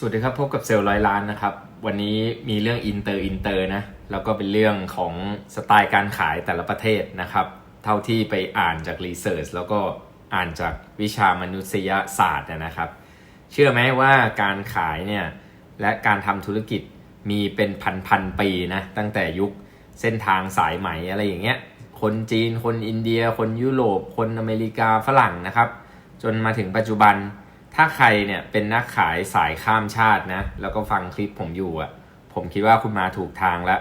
สวัสดีครับ พบกับเซลล์ร้อยล้านนะครับ วันนี้มีเรื่องอินเตอร์อินเตอร์นะแล้วก็เป็นเรื่องของสไตล์การขายแต่ละประเทศนะครับ เท่าที่ไปอ่านจากรีเสิร์ชแล้วก็อ่านจากวิชามนุษยศาสตร์นะครับ เชื่อไหมว่าการขายเนี่ยและการทำธุรกิจมีเป็นพันพันปีนะตั้งแต่ยุคเส้นทางสายไหมอะไรอย่างเงี้ยคนจีน คนอินเดีย คนยุโรป คนอเมริกาฝรั่งนะครับ จนมาถึงปัจจุบัน ถ้าใครเนี่ยเป็นนักขายสายข้ามชาตินะ แล้วก็ฟังคลิปผมอยู่อะ่ะ ผมคิดว่าคุณมาถูกทางแล้ว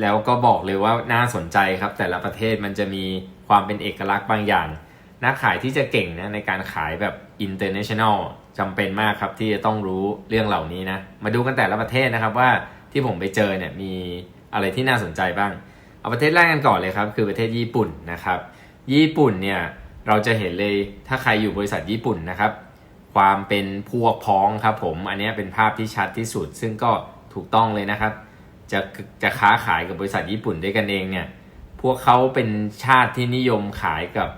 แล้วก็บอกเลยว่าน่าสนใจครับ แต่ละประเทศมันจะมีความเป็นเอกลักษณ์บางอย่าง นักขายที่จะเก่งนะในการขายแบบ international จำเป็นมากครับที่จะต้องรู้เรื่องเหล่านี้นะ มาดูกันแต่ละประเทศนะครับว่าที่ผมไปเจอเนี่ยมีอะไรที่น่าสนใจบ้าง เอาประเทศแรกกันก่อนเลยครับ คือประเทศญี่ปุ่นนะครับ ญี่ปุ่นเนี่ยเราจะเห็นเลยถ้าใครอยู่บริษัทญี่ปุ่นนะครับ ความเป็นพวกพ้องครับผม อันนี้เป็นภาพที่ชัดที่สุด ซึ่งก็ถูกต้องเลยนะครับ จะจะค้าขายกับบริษัทญี่ปุ่นด้วยกันเองเนี่ย พวกเขาเป็นชาติที่นิยมขายกับ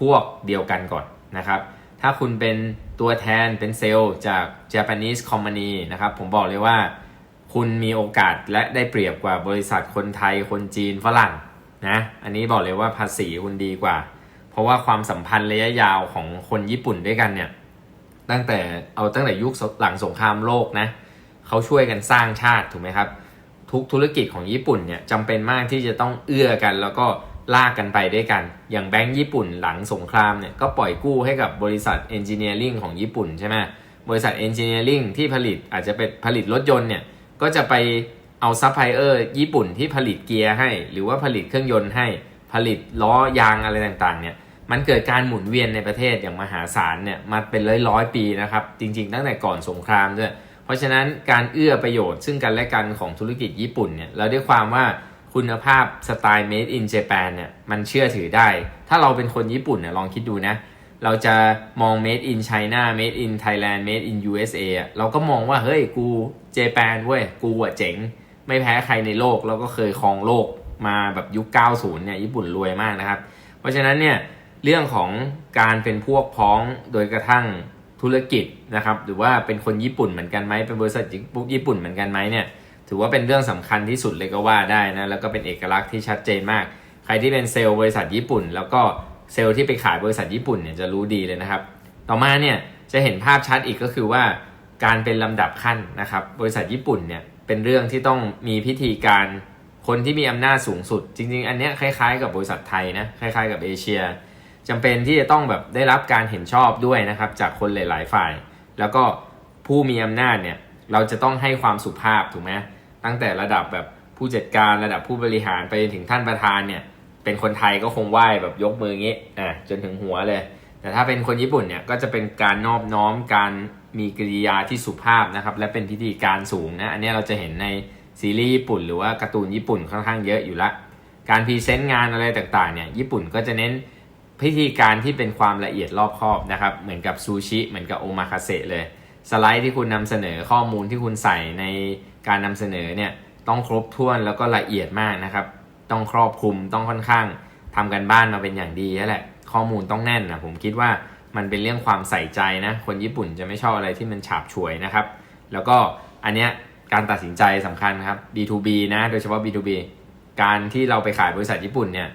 พวกเดียวกันก่อนนะครับ ถ้าคุณเป็นตัวแทนเป็นเซลล์จาก Japanese Company นะครับ ผมบอกเลยว่า คุณมีโอกาสและได้เปรียบกว่าบริษัทคนไทยคนจีนฝรั่งนะ อันนี้บอกเลยว่าภาษีคุณดีกว่า เพราะว่าความสัมพันธ์ระยะยาวของคนญี่ปุ่นด้วยกันเนี่ย ตั้งแต่เอาตั้งแต่ยุคหลังสงครามโลกนะเขาช่วยกันสร้างชาติถูกไหมครับ ทุกธุรกิจของญี่ปุ่นเนี่ยจำเป็นมากที่จะต้องเอื้อกัน แล้วก็ลากกันไปด้วยกัน อย่างแบงก์ญี่ปุ่นหลังสงครามเนี่ยก็ปล่อยกู้ให้กับบริษัทเอนจิเนียริงของญี่ปุ่นใช่ไหมบริษัทเอนจิเนียริงที่ผลิตอาจจะเป็นผลิตรถยนต์เนี่ยก็จะไปเอาซัพพลายเออร์ญี่ปุ่นที่ผลิตเกียร์ให้ หรือว่าผลิตเครื่องยนต์ให้ผลิตล้อยางอะไรต่างๆเนี่ย มันเกิดการหมุนเวียนในประเทศอย่างมหาศาลเนี่ยมาเป็นร้อยร้อยปีนะครับ จริง ๆ ตั้งแต่ก่อนสงครามด้วย เพราะฉะนั้นการเอื้อประโยชน์ซึ่งกันและกันของธุรกิจญี่ปุ่นเนี่ยเราด้วยความว่าคุณภาพสไตล์ made in Japan เนี่ยมันเชื่อถือได้ ถ้าเราเป็นคนญี่ปุ่นเนี่ยลองคิดดูนะ เราจะมอง made in China made in Thailand made in USA อะเราก็มองว่าเฮ้ยกูเจแปนเว้ยกูอะเจ๋ง ไม่แพ้ใครในโลกแล้วก็เคยครองโลกมาแบบยุค 90 เนี่ยญี่ปุ่นรวยมากนะครับ เพราะฉะนั้นเนี่ย เรื่องของการเป็นพวกพ้องโดยกระทั่งธุรกิจนะครับ หรือว่าเป็นคนญี่ปุ่นเหมือนกันไหมเป็นบริษัทญี่ปุ่นเหมือนกันไหมเนี่ยถือว่าเป็นเรื่องสำคัญที่สุดเลยก็ว่าได้นะแล้วก็เป็นเอกลักษณ์ที่ชัดเจนมาก ใครที่เป็นเซลล์บริษัทญี่ปุ่น แล้วก็เซลล์ที่ไปขายบริษัทญี่ปุ่นเนี่ยจะรู้ดีเลยนะครับ ต่อมาเนี่ยจะเห็นภาพชัดอีกก็คือว่าการเป็นลำดับขั้นนะครับ บริษัทญี่ปุ่นเนี่ยเป็นเรื่องที่ต้องมีพิธีการคนที่มีอำนาจสูงสุด จริง ๆ อันเนี้ยคล้ายๆ กับบริษัทไทยนะคล้ายๆ กับเอเชีย จำเป็นที่จะต้องแบบได้รับการเห็นชอบด้วยนะครับ จากคนหลาย ๆ ฝ่าย แล้วก็ผู้มีอำนาจเนี่ยเราจะต้องให้ความสุภาพถูกไหมตั้งแต่ระดับแบบผู้จัดการระดับผู้บริหารไปจนถึงท่านประธานเนี่ย เป็นคนไทยก็คงไหว้แบบยกมืออย่างงี้อะจนถึงหัวเลย แต่ถ้าเป็นคนญี่ปุ่นเนี่ยก็จะเป็นการนอบน้อมการมีกริยาที่สุภาพนะครับ และเป็นพิธีการสูงนะอันนี้เราจะเห็นในซีรีส์ญี่ปุ่น หรือว่าการ์ตูนญี่ปุ่นค่อนข้างเยอะอยู่ละ การพรีเซนต์งานอะไรต่างๆเนี่ยญี่ปุ่นก็จะเน้น พิธีการที่เป็นความละเอียดรอบคอบนะครับ เหมือนกับซูชิเหมือนกับโอมาคาเซเลย สไลด์ที่คุณนำเสนอข้อมูลที่คุณใส่ในการนำเสนอเนี่ยต้องครบถ้วนแล้วก็ละเอียดมากนะครับ ต้องครอบคลุมต้องค่อนข้างทำกันบ้านมาเป็นอย่างดีแล้วแหละ ข้อมูลต้องแน่นนะผมคิดว่ามันเป็นเรื่องความใส่ใจนะ คนญี่ปุ่นจะไม่ชอบอะไรที่มันฉาบฉวยนะครับ แล้วก็อันเนี้ยการตัดสินใจสำคัญครับ B2B นะ โดยเฉพาะ B2B การที่เราไปขายบริษัทญี่ปุ่นเนี่ย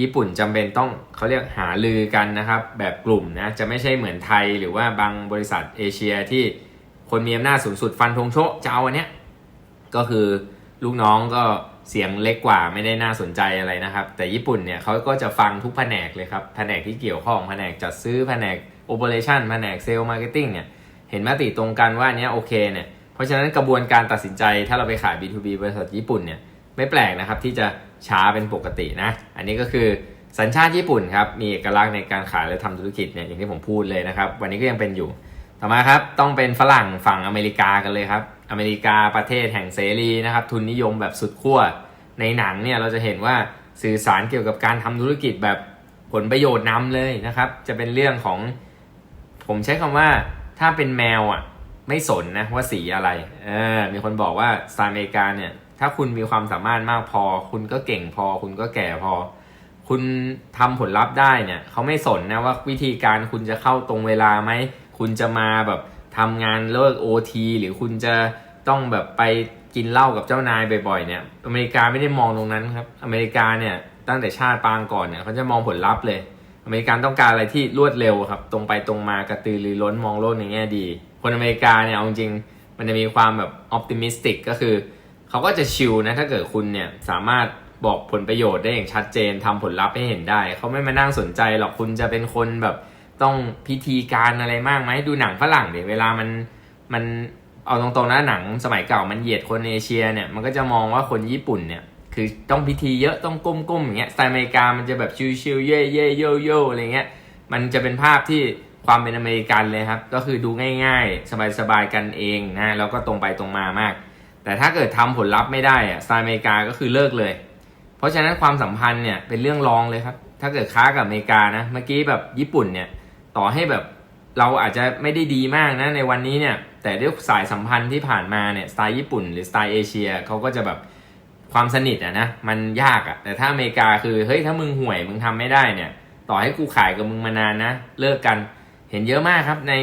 ญี่ปุ่นจำเป็นต้องเขาเรียกหาลือกันนะครับ แบบกลุ่มนะจะไม่ใช่เหมือนไทยหรือว่าบางบริษัทเอเชียที่คนมีอำนาจสูงสุดฟันธงโชะจะเอาอันเนี้ยก็คือลูกน้องก็เสียงเล็กกว่าไม่ได้น่าสนใจอะไรนะครับ แต่ญี่ปุ่นเนี่ยเขาก็จะฟังทุกแผนกเลยครับแผนกที่เกี่ยวข้องแผนกจัดซื้อแผนกโอเปอเรชั่นแผนกเซลล์มาร์เก็ตติ้งเนี่ยเห็นมติตรงกันว่าอันเนี้ยโอเคเนี่ยเพราะฉะนั้นกระบวนการตัดสินใจถ้าเราไปขาย B2B บริษัทญี่ปุ่นเนี่ย ไม่แปลกนะครับที่จะช้าเป็นปกตินะ อันนี้ก็คือสัญชาติญี่ปุ่นครับ มีเอกลักษณ์ในการขายและทำธุรกิจเนี่ยอย่างที่ผมพูดเลยนะครับ วันนี้ก็ยังเป็นอยู่ ต่อมาครับต้องเป็นฝรั่งฝั่งอเมริกากันเลยครับ อเมริกาประเทศแห่งเสรีนะครับ ทุนนิยมแบบสุดขั้ว ในหนังเนี่ยเราจะเห็นว่าสื่อสารเกี่ยวกับการทำธุรกิจแบบผลประโยชน์นำเลยนะครับ จะเป็นเรื่องของ ผมใช้คำว่าถ้าเป็นแมวอะ ไม่สนนะว่าสีอะไรเออมีคนบอกว่าสไตล์อเมริกาเนี่ย ถ้าคุณมีความสามารถมากพอ คุณก็เก่งพอ คุณก็แก่พอ คุณทำผลลัพธ์ได้เนี่ยเขาไม่สนนะว่าวิธีการคุณจะเข้าตรงเวลาไหม คุณจะมาแบบททำงานเลิกโอทีหรือคุณจะต้องแบบไปกินเหล้ากับเจ้านายบ่อยๆเนี่ย อเมริกาไม่ได้มองตรงนั้นครับ อเมริกาเนี่ยตั้งแต่ชาติปางก่อนเนี่ยเขาจะมองผลลัพธ์เลย อเมริกันต้องการอะไรที่รวดเร็วครับ ตรงไปตรงมากระตือรือร้นมองโลกในแง่ดี คนอเมริกาเนี่ยเอาจริงมันจะมีความแบบออ t ติมิสติกก็คือ เขาก็จะชิลนะถ้าเกิดคุณเนี่ยสามารถบอกผลประโยชน์ได้อย่างชัดเจนทำผลลัพธ์ให้เห็นได้ เขาไม่มานั่งสนใจหรอกคุณจะเป็นคนแบบต้องพิธีการอะไรมากไหมดูหนังฝรั่งเดี๋ยเวลามันมันเอาตรงๆนะหนังสมัยเก่ามันเหยียดคนเอเชียเนี่ยมันก็จะมองว่าคนญี่ปุ่นเนี่ยคือต้องพิธีเยอะต้องก้มๆอย่างเงี้ยสไตล์อเมริกามันจะแบบชิลๆเย่เย่โยโย่อะไรเงี้ยมันจะเป็นภาพที่ ความเป็นอเมริกันเลยครับ ก็คือดูง่ายๆ สบายๆกันเองนะแล้วก็ตรงไปตรงมามาก แต่ถ้าเกิดทำผลลัพธ์ไม่ได้อะสไตล์อเมริกาก็คือเลิกเลย เพราะฉะนั้นความสัมพันธ์เนี่ยเป็นเรื่องรองเลยครับ ถ้าเกิดค้ากับอเมริกานะเมื่อกี้แบบญี่ปุ่นเนี่ยต่อให้แบบเราอาจจะไม่ได้ดีมากนะในวันนี้เนี่ยแต่ด้วยสายสัมพันธ์ที่ผ่านมาเนี่ยสไตล์ญี่ปุ่นหรือสไตล์เอเชียเขาก็จะแบบความสนิทอะนะมันยากอะแต่ถ้าอเมริกาคือเฮ้ยถ้ามึงห่วยมึงทำไม่ได้เนี่ย ต่อให้กูขายกับมึงมานานนะเลิกกัน เห็นเยอะมากครับใน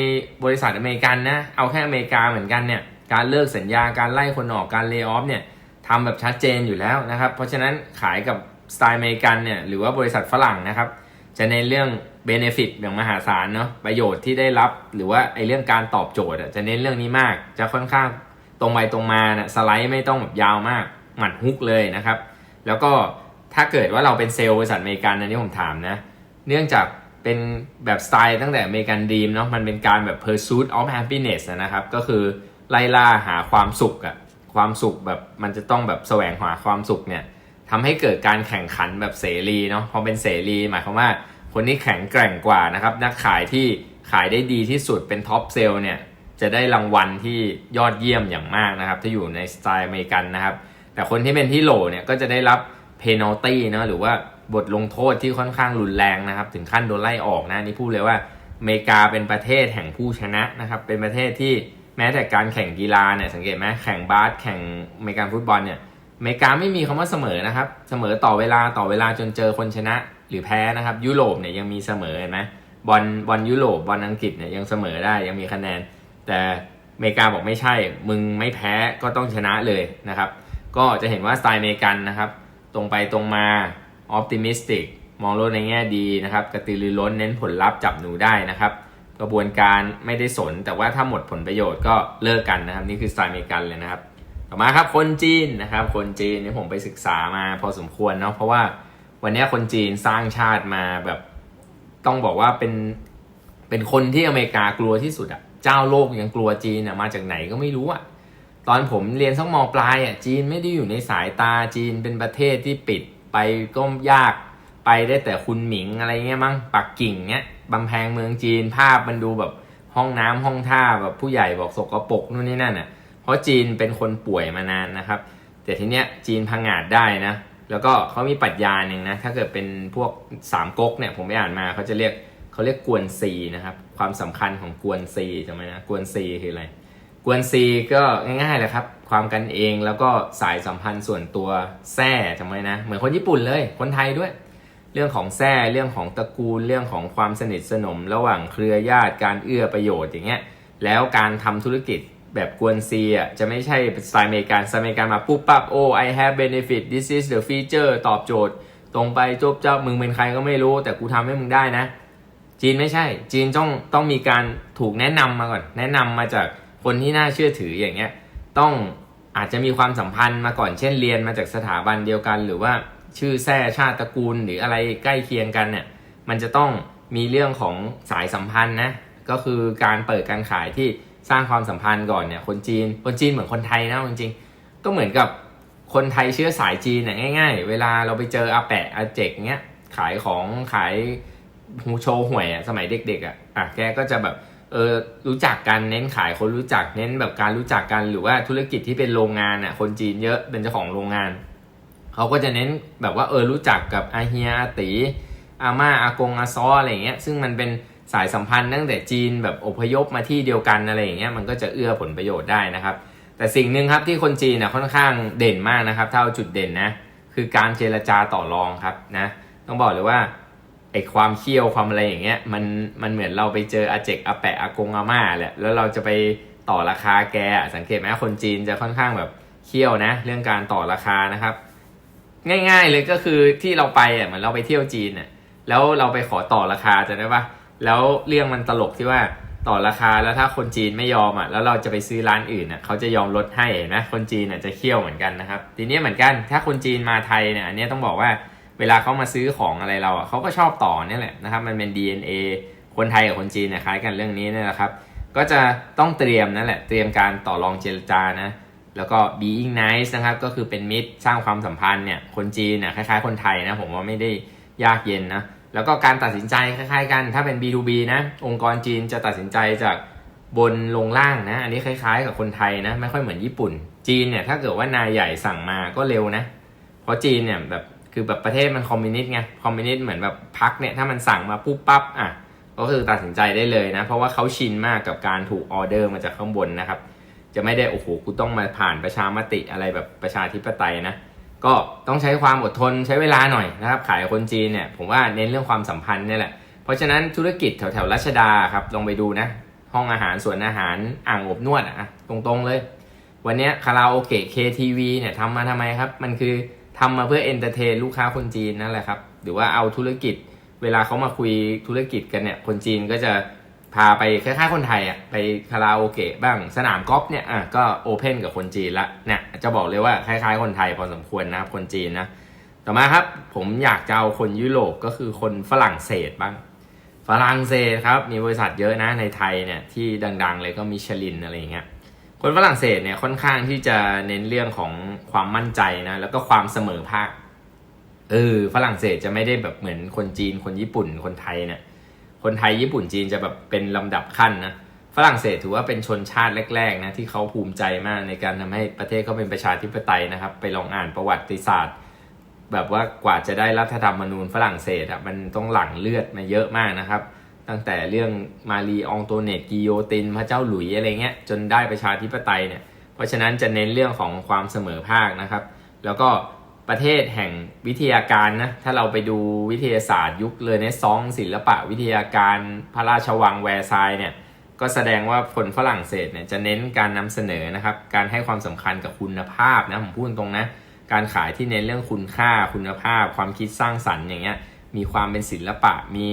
บริษัทอเมริกันนะ เอาแค่อเมริกาเหมือนกันเนี่ย การเลิกสัญญาการไล่คนออกการเลิกออฟเนี่ยทำแบบชัดเจนอยู่แล้วนะครับ เพราะฉะนั้นขายกับสไตล์อเมริกันเนี่ยหรือว่าบริษัทฝรั่งนะครับ จะในเรื่องเบเนฟิตอย่างมหาศาลเนาะประโยชน์ที่ได้รับ หรือว่าไอเรื่องการตอบโจทย์จะเน้นเรื่องนี้มาก จะค่อนข้างตรงไปตรงมานะสไลด์ไม่ต้องแบบยาวมากหมัดฮุกเลยนะครับ แล้วก็ถ้าเกิดว่าเราเป็นเซลล์บริษัทอเมริกันอันนี้ผมถามนะ เนื่องจาก เป็นแบบสไตล์ตั้งแต่อเมริกันดีมเนาะมันเป็นการแบบ pursuit of happiness นะครับ ก็คือไล่ล่าหาความสุขอะความสุขแบบมันจะต้องแบบแสวงหาความสุขเนี่ยทำให้เกิดการแข่งขันแบบเสรีเนาะพอเป็นเสรีหมายความว่าคนที่แข็งแกร่งกว่านะครับ นักขายที่ขายได้ดีที่สุดเป็นท็อปเซลล์เนี่ยจะได้รางวัลที่ยอดเยี่ยมอย่างมากนะครับ ถ้าอยู่ในสไตล์อเมริกันนะครับ แต่คนที่เป็นที่โหลเนี่ยก็จะได้รับเพน a ลตี้เนาะหรือว่า บทลงโทษที่ค่อนข้างรุนแรงนะครับ ถึงขั้นโดนไล่ออกนะนี่พูดเลยว่าอเมริกาเป็นประเทศแห่งผู้ชนะนะครับ เป็นประเทศที่แม้แต่การแข่งกีฬาเนี่ยสังเกตไหมแข่งบาสแข่งอเมริกันฟุตบอลเนี่ยอเมริกาไม่มีคำว่าเสมอนะครับ เสมอต่อเวลาต่อเวลาจนเจอคนชนะหรือแพ้นะครับ ยุโรปเนี่ยยังมีเสมอเห็นไหมบอลบอลยุโรปบอลอังกฤษเนี่ยยังเสมอได้ยังมีคะแนน แต่อเมริกาบอกไม่ใช่ มึงไม่แพ้ก็ต้องชนะเลยนะครับ ก็จะเห็นว่าสไตล์อเมริกันนะครับ ตรงไปตรงมา ออ t ติมิสติกมองโลกในแง่ดีนะครับกระตือรือร้นเน้นผลลัพธ์จับหนูได้นะครับ กระบวนการไม่ได้สน แต่ว่าถ้าหมดผลประโยชน์ก็เลิกกันนะครับ นี่คือสไตล์อเมริกันเลยนะครับ ต่อมาครับคนจีนนะครับ คนจีนนี่ผมไปศึกษามาพอสมควรเนาะเพราะว่าวันนี้คนจีนสร้างชาติมาแบบต้องบอกว่าเป็นเป็นคนที่อเมริกากลัวที่สุดอะเจ้าโลกยังกลัวจีนอะมาจากไหนก็ไม่รู้อะตอนผมเรียนสักมปลายอะจีนไม่ได้อยู่ในสายตาจีนเป็นประเทศที่ปิด ไปก็ยากไปได้แต่คุณหมิงอะไรเงี้ยมั้งปักกิ่งเงี้ยบำแพงเมืองจีนภาพมันดูแบบห้องน้ำห้องท่าแบบผู้ใหญ่บอกสกรปรกนู่นนี่นั่นอะเพราะจีนเป็นคนป่วยมานานนะครับ แต่ทีเนี้ยจีนพังงาดได้นะ แล้วก็เขามีปรัชญาหนึ่งนะ ถ้าเกิดเป็นพวกสามก๊กเนี่ยผมไปอ่านมาเขาจะเรียกเขาเรียกกวนซีนะครับ ความสำคัญของกวนซีจำไหมนะ กวนซีคืออะไร กวนซีก็ง่ายๆเลยครับ ความกันเองแล้วก็สายสัมพันธ์ส่วนตัวแท้จำไว้นะ เหมือนคนญี่ปุ่นเลย คนไทยด้วย เรื่องของแท้เรื่องของตระกูลเรื่องของความสนิทสนม ระหว่างเครือญาติการเอื้อประโยชน์อย่างเงี้ยแล้วการทำธุรกิจแบบกวนซีอะจะไม่ใช่สไตล์อเมริกันสไตล์อเมริกันมาปุ๊บปั๊บโอ้ I have benefit this is the feature ตอบโจทย์ ตรงไปจบเจ้ามึงเป็นใครก็ไม่รู้ แต่กูทำให้มึงได้นะ จีนไม่ใช่ จีนต้องต้องมีการถูกแนะนำมาก่อน แนะนำมาจาก คนที่น่าเชื่อถืออย่างเงี้ยต้องอาจจะมีความสัมพันธ์มาก่อนเช่นเรียนมาจากสถาบันเดียวกัน หรือว่าชื่อแท้ชาติตระกูลหรืออะไรใกล้เคียงกันเนี่ยมันจะต้องมีเรื่องของสายสัมพันธ์นะก็คือการเปิดการขายที่สร้างความสัมพันธ์ก่อนเนี่ยคนจีนคนจีนเหมือนคนไทยนะจริงๆก็เหมือนกับคนไทยเชื้อสายจีนเนี่ยง่าย ๆ เวลาเราไปเจออาแปะอาเจกเงี้ยขายของขายฮูโชว์หวยอะสมัยเด็กๆอะอะแกก็จะแบบ เออรู้จักกันเน้นขายคนรู้จักเน้นแบบการรู้จักกันหรือว่าธุรกิจที่เป็นโรงงานอะคนจีนเยอะเป็นเจ้าของโรงงานเขาก็จะเน้นแบบว่าเออรู้จักกับอาเฮียอาตีอาม่าอากงอาซออะไรเงี้ยซึ่งมันเป็นสายสัมพันธ์ตั้งแต่จีนแบบอพยพมาที่เดียวกันอะไรอย่างเงี้ยมันก็จะเอื้อผลประโยชน์ได้นะครับ แต่สิ่งหนึ่งครับที่คนจีนเนี่ยค่อนข้างเด่นมากนะครับถ้าเอาจุดเด่นนะคือการเจรจาต่อรองครับนะต้องบอกเลยว่า ไอความเคี่ยวความอะไรอย่างเงี้ยมันมันเหมือนเราไปเจออาเจกอาแปะอากงอาม่าแหละแล้วเราจะไปต่อราคาแกสังเกตไหมคนจีนจะค่อนข้างแบบเคี่ยวนะ เรื่องการต่อราคานะครับ ง่ายๆเลยก็คือที่เราไปอะเหมือนเราไปเที่ยวจีนอะแล้วเราไปขอต่อราคาจะได้ปะแล้วเรื่องมันตลกที่ว่าต่อราคาแล้วถ้าคนจีนไม่ยอมอะแล้วเราจะไปซื้อร้านอื่นอะเขาจะยอมลดให้นะคนจีนอะจะเคี่ยวเหมือนกันนะครับ ทีนี้เหมือนกันถ้าคนจีนมาไทยเนี่ยอันนี้ต้องบอกว่า เวลาเขามาซื้อของอะไรเราอะเขาก็ชอบต่อเนี่ยแหละนะครับ มันเป็น DNA คนไทยกับคนจีนเนี่ยคล้ายกันเรื่องนี้นี่แหละครับ ก็จะต้องเตรียมนั่นแหละ เตรียมการต่อรองเจรจานะ แล้วก็ being nice นะครับ ก็คือเป็นมิตรสร้างความสัมพันธ์เนี่ย คนจีนเนี่ยคล้ายๆ คนไทยนะผมว่าไม่ได้ยากเย็นนะ แล้วก็การตัดสินใจคล้ายๆ กัน ถ้าเป็น B2B นะ องค์กรจีนจะตัดสินใจจากบนลงล่างนะ อันนี้คล้ายๆ กับคนไทยนะ ไม่ค่อยเหมือนญี่ปุ่น จีนเนี่ยถ้าเกิดว่านายใหญ่สั่งมาก็เร็วนะ เพราะจีนเนี่ยแบบ คือแบบประเทศมันคอมมิวนิสต์ไงคอมมิวนิสต์เหมือนแบบพักเนี่ยถ้ามันสั่งมาปุ๊บปั๊บอะก็คือตัดสินใจได้เลยนะ เพราะว่าเขาชินมากกับการถูกออเดอร์มาจากข้างบนนะครับ จะไม่ได้โอ้โหกูต้องมาผ่านประชามติอะไรแบบประชาธิปไตยนะก็ต้องใช้ความอดทนใช้เวลาหน่อยนะครับ ขายคนจีนเนี่ยผมว่าเน้นเรื่องความสัมพันธ์นี่แหละเพราะฉะนั้นธุรกิจแถวแถวๆรัชดาครับลองไปดูนะ ห้องอาหารสวนอาหารอ่างอบนวดอะตรงๆเลย วันเนี้ยคาราโอเกะ KTV เนี่ยทำมาทำไมครับ มันคือ ทำมาเพื่อเอนเตอร์เทนลูกค้าคนจีนนั่นแหละครับ หรือว่าเอาธุรกิจ เวลาเขามาคุยธุรกิจกันเนี่ยคนจีนก็จะพาไปคล้ายๆคนไทยอะไปคาราโอเกะบ้างสนามกอล์ฟเนี่ยอะก็โอเพนกับคนจีนละเนี่ยจะบอกเลยว่าคล้ายๆ คนไทยพอสมควรนะครับคนจีนนะต่อมาครับผมอยากจะเอาคนยุโรปก็คือคนฝรั่งเศสบ้าง ฝรั่งเศสครับมีบริษัทเยอะนะในไทยเนี่ยที่ดัง ๆ เลยก็มิชลินอะไรอย่างเงี้ย คนฝรั่งเศสเนี่ยค่อนข้างที่จะเน้นเรื่องของความมั่นใจนะแล้วก็ความเสมอภาคเออฝรั่งเศสจะไม่ได้แบบเหมือนคนจีนคนญี่ปุ่นคนไทยเนี่ยคนไทยญี่ปุ่นจีนจะแบบเป็นลำดับขั้นนะฝรั่งเศสถือว่าเป็นชนชาติแรกๆนะที่เขาภูมิใจมากในการทำให้ประเทศเขาเป็นประชาธิปไตยนะครับ ไปลองอ่านประวัติศาสตร์ แบบว่ากว่าจะได้รัฐธรรมนูญฝรั่งเศสอะมันต้องหลั่งเลือดมาเยอะมากนะครับ ตั้งแต่เรื่องมารีอองโตเนตกิโยติน พระเจ้าหลุยอะไรเงี้ยจนได้ประชาธิปไตยเนี่ยเพราะฉะนั้นจะเน้นเรื่องของความเสมอภาคนะครับ แล้วก็ประเทศแห่งวิทยาการนะถ้าเราไปดูวิทยาศาสตร์ยุคเรเนซองส์ศิลปะวิทยาการพระราชวังแวร์ซายเนี่ยก็แสดงว่าคนฝรั่งเศสเนี่ยจะเน้นการนำเสนอนะครับการให้ความสำคัญกับคุณภาพนะผมพูดตรงนะการขายที่เน้นเรื่องคุณค่าคุณภาพ ความคิดสร้างสรรค์อย่างเงี้ยมีความเป็นศิลปะมี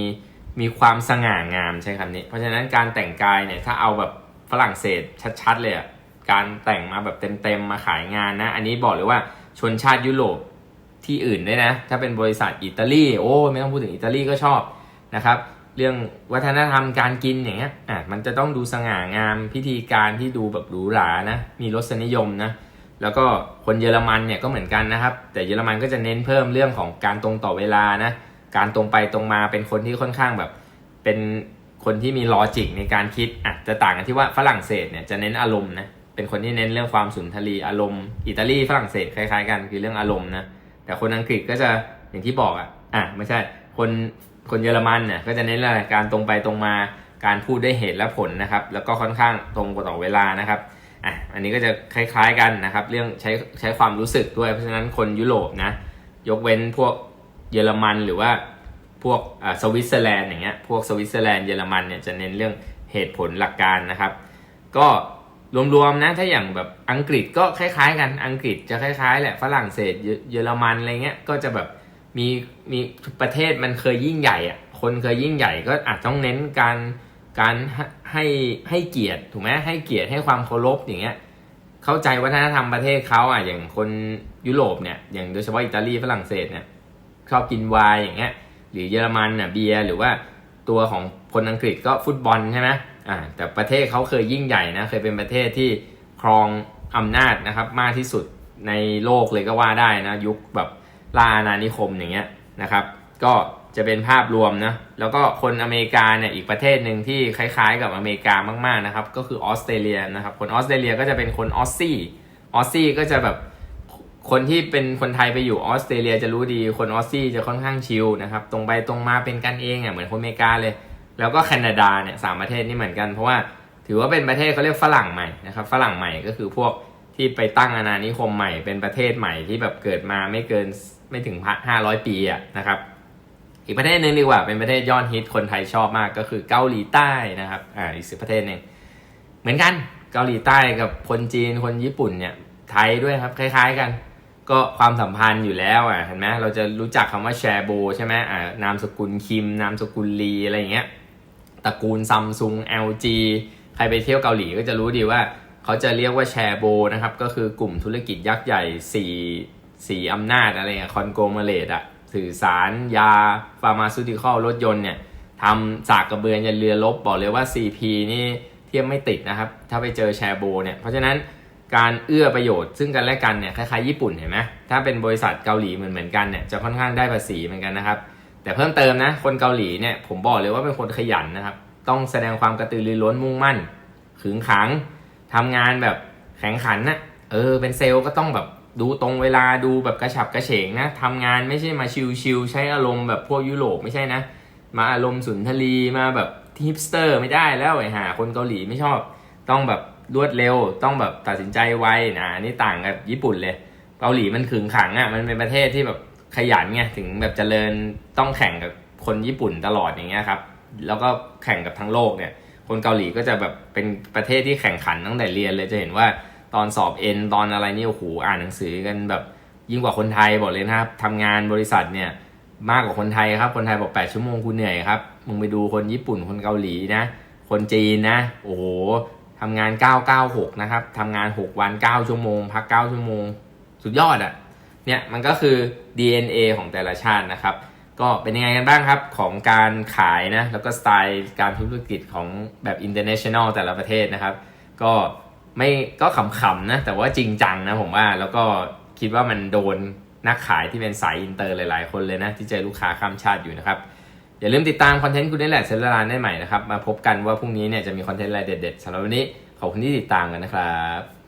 มีความสง่างามใช้คำนี้ เพราะฉะนั้นการแต่งกายเนี่ยถ้าเอาแบบฝรั่งเศสชัดๆเลยอะการแต่งมาแบบเต็มๆมาขายงานนะ อันนี้บอกเลยว่าชนชาติยุโรปที่อื่นด้วยนะ ถ้าเป็นบริษัทอิตาลีโอ้ไม่ต้องพูดถึงอิตาลีก็ชอบนะครับ เรื่องวัฒนธรรมการกินอย่างเงี้ยอะมันจะต้องดูสง่างามพิธีการที่ดูแบบหรูหรานะ มีรสนิยมนะแล้วก็คนเยอรมันเนี่ยก็เหมือนกันนะครับ แต่เยอรมันก็จะเน้นเพิ่มเรื่องของการตรงต่อเวลานะ การตรงไปตรงมาเป็นคนที่ค่อนข้างแบบ เป็นคนที่มีลอจิกในการคิดอะจะต่างกันที่ว่าฝรั่งเศสเนี่ยจะเน้นอารมณ์นะเป็นคนที่เน้นเรื่องความสุนทรีย์อารมณ์อิตาลีฝรั่งเศสคล้ายๆ กันคือเรื่องอารมณ์นะแต่คนอังกฤษก็จะอย่างที่บอกอะอะไม่ใช่คนคนเยอรมันเนี่ยก็จะเน้นอะไรการตรงไปตรงมาการพูดได้เหตุและผลนะครับ แล้วก็ค่อนข้างตรงต่อเวลานะครับอะอันนี้ก็จะคล้ายๆกันนะครับ เรื่องใช้ใช้ความรู้สึกด้วยเพราะฉะนั้นคนยุโรปนะยกเว้นพวก เยอรมันหรือว่าพวกสวิตเซอร์แลนด์อย่างเงี้ยพวกสวิตเซอร์แลนด์เยอรมันเนี่ยจะเน้นเรื่องเหตุผลหลักการนะครับ ก็รวมๆนะถ้าอย่างแบบอังกฤษก็คล้ายๆ กันอังกฤษจะคล้ายๆแหละฝรั่งเศสเยเยอรมันอะไรเงี้ยก็จะแบบมีมีประเทศมันเคยยิ่งใหญ่อะคนเคยยิ่งใหญ่ก็อาจต้องเน้นการการให้ให้เกียรติถูกไหมให้เกียรติให้ความเคารพอย่างเงี้ยเข้าใจวัฒนธรรมประเทศเขาอะอย่างคนยุโรปเนี่ยอย่างโดยเฉพาะอิตาลีฝรั่งเศสเนี่ย ชอบกินไวน์อย่างเงี้ยหรือเยอรมันเนี่ยเบียร์หรือว่าตัวของคนอังกฤษก็ฟุตบอลใช่ไหมอ่าแต่ประเทศเขาเคยยิ่งใหญ่นะเคยเป็นประเทศที่ครองอำนาจนะครับมากที่สุดในโลกเลยก็ว่าได้นะยุคแบบล่าอาณานิคมอย่างเงี้ยนะครับก็จะเป็นภาพรวมนะแล้วก็คนอเมริกาเนี่ยอีกประเทศหนึ่งที่คล้ายๆกับอเมริกามากๆนะครับก็คือออสเตรเลียนะครับคนออสเตรเลียก็จะเป็นคนออสซี่ออสซี่ก็จะแบบ คนที่เป็นคนไทยไปอยู่ออสเตรเลียจะรู้ดี คนออสซี่จะค่อนข้างชิลนะครับ ตรงไปตรงมาเป็นกันเองอะเหมือนคนอเมริกาเลย แล้วก็แคนาดาเนี่ยสามประเทศนี่เหมือนกันเพราะว่าถือว่าเป็นประเทศเขาเรียกฝรั่งใหม่นะครับ ฝรั่งใหม่ก็คือพวกที่ไปตั้งอาณานิคมใหม่เป็นประเทศใหม่ที่แบบเกิดมาไม่เกินไม่ถึงพักห้าร้อยปีอะนะครับ อีกประเทศหนึ่งดีกว่าเป็นประเทศยอดฮิตคนไทยชอบมากก็คือเกาหลีใต้นะครับอ่าอีกสิประเทศหนึ่งเหมือนกันเกาหลีใต้กับคนจีนคนญี่ปุ่นเนี่ยไทยด้วยครับคล้าย ๆ กัน ก็ความสัมพันธ์อยู่แล้วอะเห็นไหมเราจะรู้จักคำว่าแชร์โบใช่ไหมอ่านามสกุลคิม นามสกุลลีอะไรอย่างเงี้ยตระกูลซัมซุง LG ใครไปเที่ยวเกาหลีก็จะรู้ดีว่า เขาจะเรียกว่าแชร์โบนะครับ ก็คือกลุ่มธุรกิจยักษ์ใหญ่สี่สี่อำนาจอะไรเงี้ยคอนโกลเมเลตอะสื่อสาร ยา ฟาร์มาซูติคอลรถยนต์เนี่ยทำสากกระเบือยันเรือลบบอกเลยว่า CP นี่เทียบไม่ติดนะครับ ถ้าไปเจอแชร์โบเนี่ย เพราะฉะนั้น การเอื้อประโยชน์ซึ่งกันและกันเนี่ยคล้ายๆญี่ปุ่นเห็นไหมถ้าเป็นบริษัทเกาหลีเหมือนเหมือนกันเนี่ยจะค่อนข้างได้ภาษีเหมือนกันนะครับ แต่เพิ่มเติมนะคนเกาหลีเนี่ยผมบอกเลยว่าเป็นคนขยันนะครับ ต้องแสดงความกระตือรือร้นมุ่งมั่น ขึงขังทำงานแบบแข็งขันนะเออเป็นเซลล์ก็ต้องแบบดูตรงเวลาดูแบบกระฉับกระเฉงนะทำงานไม่ใช่มาชิลๆใช้อารมณ์แบบพวกยุโรปไม่ใช่นะ มาอารมณ์สุนทรีมาแบบฮิปสเตอร์ไม่ได้แล้วไอ้ห่าคนเกาหลีไม่ชอบต้องแบบ รวดเร็วต้องแบบตัดสินใจไวนะนี่ต่างกับญี่ปุ่นเลย เกาหลีมันขึงขังอะมันเป็นประเทศที่แบบขยันไงถึงแบบเจริญต้องแข่งกับคนญี่ปุ่นตลอดอย่างเงี้ยครับ แล้วก็แข่งกับทั้งโลกเนี่ย คนเกาหลีก็จะแบบเป็นประเทศที่แข่งขันตั้งแต่เรียนเลยจะเห็นว่าตอนสอบเอ็นตอนอะไรนี่โอ้โหอ่านหนังสือกันแบบยิ่งกว่าคนไทยบอกเลยนะครับทำงานบริษัทเนี่ยมากกว่าคนไทยครับ คนไทยบอก 8 ชั่วโมงคุณเหนื่อยครับ มึงไปดูคนญี่ปุ่นคนเกาหลีนะ คนจีนนะ โอ้โห ทำงาน 996 นะครับทำงาน 6 วัน 9 ชั่วโมง พัก 9 ชั่วโมง สุดยอดอะ่ะ เนี่ยมันก็คือ DNA ของแต่ละชาตินะครับ ก็เป็นยังไงกันบ้างครับของการขายนะ แล้วก็สไตล์การธุรกิจของแบบ international แต่ละประเทศนะครับ ก็ไม่ก็ขำๆนะ แต่ว่าจริงจังนะผมว่า แล้วก็คิดว่ามันโดนนักขายที่เป็นสายอินเตอร์หลายๆ คนเลยนะ ที่เจอลูกค้าข้ามชาติอยู่นะครับ อย่าลืมติดตามคอนเทนต์คุณนี่แหละเซลลารานได้ใหม่นะครับ มาพบกันว่าพรุ่งนี้เนี่ยจะมีคอนเทนต์อะไรเด็ดๆสำหรับวันนี้ขอบคุณที่ติดตามกันนะครับ